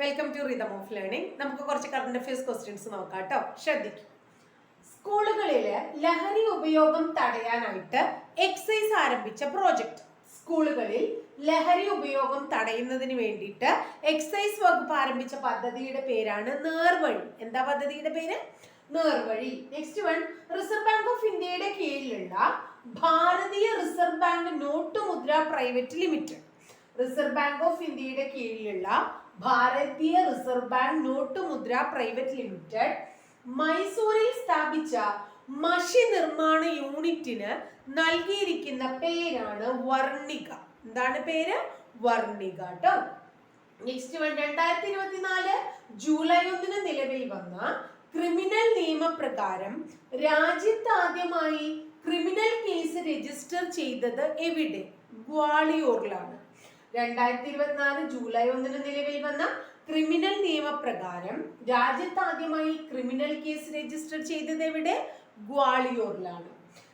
Welcome to rhythm of learning നമുക്ക് കുറച്ച് current affairs questions നോക്കാം കേട്ടോ. ശ്രദ്ധിക്കും. സ്കൂളുകളിൽ ലഹരി ഉപയോഗം തടയാനായിട്ട് എക്സൈസ് ആരംഭിച്ച പ്രോജക്റ്റ് സ്കൂളുകളിൽ ലഹരി ഉപയോഗം തടയുന്നതിന് വേണ്ടിയിട്ട് എക്സൈസ് വകുപ്പ് ആരംഭിച്ച പദ്ധതിയുടെ പേരാണ് നേർവഴി. എന്താ പദ്ധതിയുടെ പേര്? നേർവഴി. Next one reserve bank of ഇന്ത്യയുടെ കീഴിലുള്ള Bharatiya reserve bank note Mudra private limited reserve bank of ഇന്ത്യയുടെ കീഴിലുള്ള Bharatiya reserve bank note Mudra private limited മൈസൂരിൽ സ്ഥാപിച്ച മഷി നിർമ്മാണ യൂണിറ്റിന് നൽകിയിരിക്കുന്ന പേരാണ് വർണിക. എന്താണ് പേര്? വർണിക കേട്ടോ നെക്സ്റ്റ് വൺ രണ്ടായിരത്തി ഇരുപത്തിനാല് ജൂലൈ ഒന്നിന് നിലവിൽ വന്ന ക്രിമിനൽ നിയമപ്രകാരം രാജ്യത്ത് ആദ്യമായി ക്രിമിനൽ കേസ് രജിസ്റ്റർ ചെയ്തത് എവിടെ? ഗ്വാളിയോറിലാണ്. രണ്ടായിരത്തി ഇരുപത്തിനാല് ജൂലൈ ഒന്നിന് നിലവിൽ വന്ന ക്രിമിനൽ നിയമപ്രകാരം രാജ്യത്ത് ആദ്യമായി ക്രിമിനൽ കേസ് രജിസ്റ്റർ ചെയ്തത് എവിടെ? ഗ്വാളിയോറിലാണ്.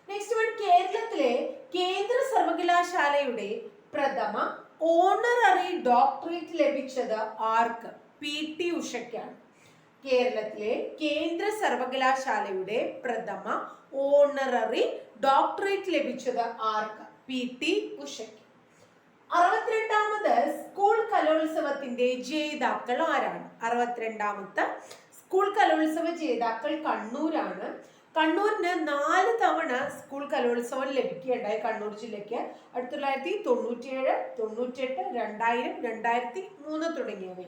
നെക്സ്റ്റ് വൺ കേരളത്തിലെ കേന്ദ്ര സർവകലാശാലയുടെ പ്രഥമ ഓണററി ഡോക്ടറേറ്റ് ലഭിച്ചത് ആർക്ക്? പി. ടി. ഉഷയ്ക്കാണ്. കേരളത്തിലെ കേന്ദ്ര സർവകലാശാലയുടെ പ്രഥമ ഓണററി ഡോക്ടറേറ്റ് ലഭിച്ചത് ആർക്ക്? പി. ടി. ഉഷയ്ക്ക്. അറുപത്തിരണ്ടാമത് സ്കൂൾ കലോത്സവത്തിന്റെ ജേതാക്കൾ ആരാണ്? അറുപത്തിരണ്ടാമത്തെ സ്കൂൾ കലോത്സവ ജേതാക്കൾ കണ്ണൂരാണ്. കണ്ണൂരിന് നാല് തവണ സ്കൂൾ കലോത്സവം ലഭിക്കുകയുണ്ടായി കണ്ണൂർ ജില്ലയ്ക്ക്. ആയിരത്തി തൊള്ളായിരത്തി തൊണ്ണൂറ്റിയേഴ് തൊണ്ണൂറ്റിയെട്ട് രണ്ടായിരം രണ്ടായിരത്തി മൂന്ന് തുടങ്ങിയവ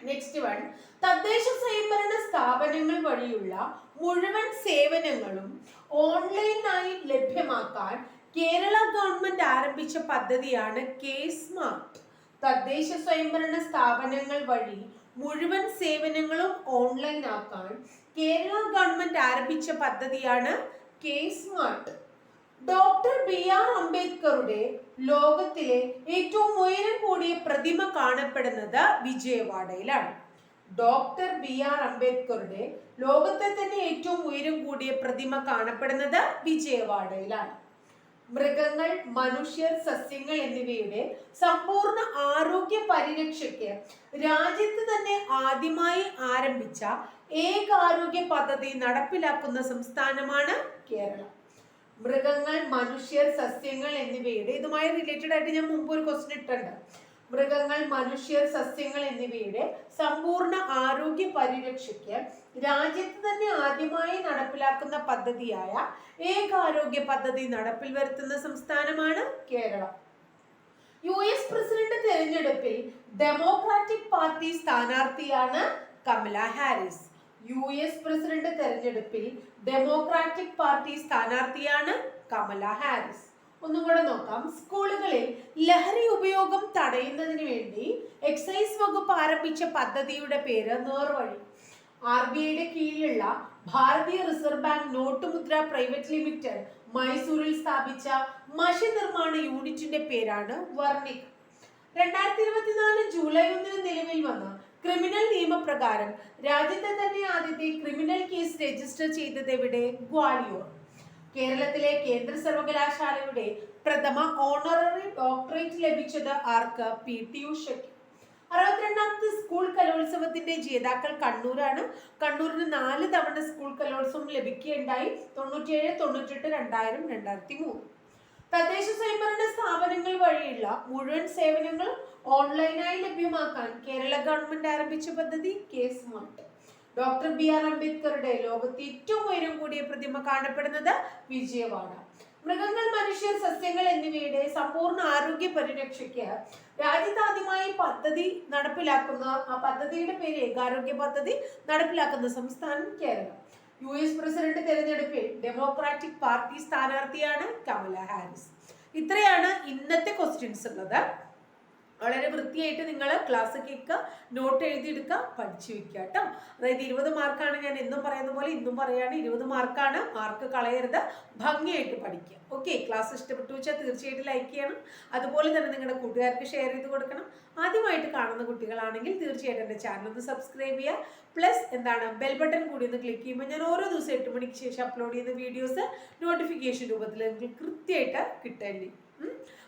നെക്സ്റ്റ് വൺ തദ്ദേശ സ്വയംഭരണ സ്ഥാപനങ്ങൾ വഴിയുള്ള മുഴുവൻ സേവനങ്ങളും ഓൺലൈനായി ലഭ്യമാക്കാൻ കേരള ഗവൺമെന്റ് ആരംഭിച്ച പദ്ധതിയാണ് കെ സ്മാർട്ട്. തദ്ദേശ സ്വയംഭരണ സ്ഥാപനങ്ങൾ വഴി മുഴുവൻ സേവനങ്ങളും ഓൺലൈൻ ആക്കാൻ കേരള ഗവൺമെന്റ് ആരംഭിച്ച പദ്ധതിയാണ് K smart. Doctor B R അംബേദ്കറുടെ ലോകത്തിലെ ഏറ്റവും ഉയരം കൂടിയ പ്രതിമ കാണപ്പെടുന്നത് വിജയവാഡയിലാണ്. ഡോക്ടർ ബി ആർ അംബേദ്കറുടെ ലോകത്തെ തന്നെ ഏറ്റവും ഉയരം കൂടിയ പ്രതിമ കാണപ്പെടുന്നത് വിജയവാഡയിലാണ്. മൃഗങ്ങൾ മനുഷ്യർ സസ്യങ്ങൾ എന്നിവയുടെ സമ്പൂർണ ആരോഗ്യ പരിരക്ഷയ്ക്ക് രാജ്യത്ത് തന്നെ ആദ്യമായി ആരംഭിച്ച ഏക ആരോഗ്യ പദ്ധതി നടപ്പിലാക്കുന്ന സംസ്ഥാനമാണ് കേരളം. മൃഗങ്ങൾ മനുഷ്യർ സസ്യങ്ങൾ എന്നിവയുടെ ഇതുമായി റിലേറ്റഡ് ആയിട്ട് ഞാൻ മുമ്പ് ഒരു ക്വസ്റ്റ്യൻ ഇട്ടുണ്ട് മൃഗങ്ങൾ മനുഷ്യർ സസ്യങ്ങൾ എന്നിവയുടെ സമ്പൂർണ ആരോഗ്യ പരിരക്ഷയ്ക്ക് രാജ്യത്ത് തന്നെ ആദ്യമായി നടപ്പിലാക്കുന്ന പദ്ധതിയായ ഏകാരോഗ്യ പദ്ധതി നടപ്പിൽ വരുത്തുന്ന സംസ്ഥാനമാണ് കേരളം. യു എസ് പ്രസിഡന്റ് തെരഞ്ഞെടുപ്പിൽ ഡെമോക്രാറ്റിക് പാർട്ടി സ്ഥാനാർത്ഥിയാണ് Kamala Harris. U S president തെരഞ്ഞെടുപ്പിൽ ഡെമോക്രാറ്റിക് പാർട്ടി സ്ഥാനാർത്ഥിയാണ് കമല ഹാരിസ്. ഒന്നും കൂടെ നോക്കാം. സ്കൂളുകളിൽ ലഹരി ഉപയോഗം തടയുന്നതിന് വേണ്ടി എക്സൈസ് വകുപ്പ് ആരംഭിച്ച പദ്ധതിയുടെ പേര് നേർവഴി. ആർ ബി ഐയുടെ കീഴിലുള്ള ഭാരതീയ റിസർവ് ബാങ്ക് നോട്ടുമുദ്ര പ്രൈവറ്റ് ലിമിറ്റഡ് മൈസൂരിൽ സ്ഥാപിച്ച മഷി നിർമ്മാണ യൂണിറ്റിന്റെ പേരാണ് വർണിക്. രണ്ടായിരത്തി ഇരുപത്തിനാല് ജൂലൈ ഒന്നിന് നിലവിൽ വന്ന ക്രിമിനൽ നിയമപ്രകാരം രാജ്യത്തെ തന്നെ ആദ്യത്തെ ക്രിമിനൽ കേസ് രജിസ്റ്റർ ചെയ്തത് എവിടെ? ഗ്വാളിയോർ. കേരളത്തിലെ കേന്ദ്ര സർവകലാശാലയുടെ പ്രഥമ ഓണററി ഡോക്ടറേറ്റ് ലഭിച്ചത് ആർക്ക്? പി. ടി ഉഷയ്ക്ക് അറുപത്തിരണ്ടാമത്തെ സ്കൂൾ കലോത്സവത്തിന്റെ ജേതാക്കൾ കണ്ണൂരാണ്. കണ്ണൂരിന് നാല് തവണ സ്കൂൾ കലോത്സവം ലഭിക്കുകയുണ്ടായി. തൊണ്ണൂറ്റിയേഴ് തൊണ്ണൂറ്റെട്ട് രണ്ടായിരം രണ്ടായിരത്തി മൂന്ന് തദ്ദേശ സ്വയംഭരണ സ്ഥാപനങ്ങൾ വഴിയുള്ള മുഴുവൻ സേവനങ്ങൾ ഓൺലൈനായി ലഭ്യമാക്കാൻ കേരള ഗവൺമെന്റ് ആരംഭിച്ച പദ്ധതി K smart. Doctor B R അംബേദ്കറുടെ ലോകത്ത് ഏറ്റവും ഉയരം കൂടിയ പ്രതിമ കാണപ്പെടുന്നത് വിജയവാഡ. മൃഗങ്ങൾ മനുഷ്യർ സസ്യങ്ങൾ എന്നിവയുടെ സമ്പൂർണ ആരോഗ്യ പരിരക്ഷയ്ക്ക് രാജ്യത്താദ്യമായി പദ്ധതി നടപ്പിലാക്കുന്ന ആ പദ്ധതിയുടെ പേര് ഏകാരോഗ്യ പദ്ധതി നടപ്പിലാക്കുന്ന സംസ്ഥാനം കേരളം. യു എസ് പ്രസിഡന്റ് തെരഞ്ഞെടുപ്പിൽ ഡെമോക്രാറ്റിക് പാർട്ടി സ്ഥാനാർത്ഥിയാണ് കമല ഹാരിസ്. ഇത്രയാണ് ഇന്നത്തെ ക്വസ്റ്റ്യൻസ് ഉള്ളത്. വളരെ വൃത്തിയായിട്ട് നിങ്ങൾ ക്ലാസ് കേൾക്കുക നോട്ട് എഴുതിയെടുക്കുക പഠിച്ചു വെക്കുക കേട്ടോ. അതായത് ഇരുപത് മാർക്കാണ് ഞാൻ എന്നും പറയുന്ന പോലെ ഇന്നും പറയാണ്. ഇരുപത് മാർക്കാണ് മാർക്ക് കളയരുത്. ഭംഗിയായിട്ട് പഠിക്കുക ഓക്കെ ക്ലാസ് ഇഷ്ടപ്പെട്ടു വെച്ചാൽ തീർച്ചയായിട്ടും ലൈക്ക് ചെയ്യണം. അതുപോലെ തന്നെ നിങ്ങളുടെ കൂട്ടുകാർക്ക് ഷെയർ ചെയ്ത് കൊടുക്കണം. ആദ്യമായിട്ട് കാണുന്ന കുട്ടികളാണെങ്കിൽ തീർച്ചയായിട്ടും എന്റെ ചാനൽ ഒന്ന് സബ്സ്ക്രൈബ് ചെയ്യുക. പ്ലസ് എന്താണ് ബെൽ ബട്ടൺ കൂടി ഒന്ന് ക്ലിക്ക് ചെയ്യുമ്പോൾ ഞാൻ ഓരോ ദിവസം എട്ട് മണിക്ക് ശേഷം അപ്ലോഡ് ചെയ്യുന്ന വീഡിയോസ് നോട്ടിഫിക്കേഷൻ രൂപത്തിൽ നിങ്ങൾക്ക് കൃത്യമായിട്ട് കിട്ടേണ്ടി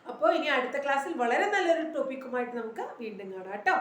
അപ്പോൾ ഇനി അടുത്ത ക്ലാസ്സിൽ വളരെ നല്ലൊരു ടോപ്പിക്കുമായിട്ട് നമുക്ക് വീണ്ടും കാണാം കേട്ടോ.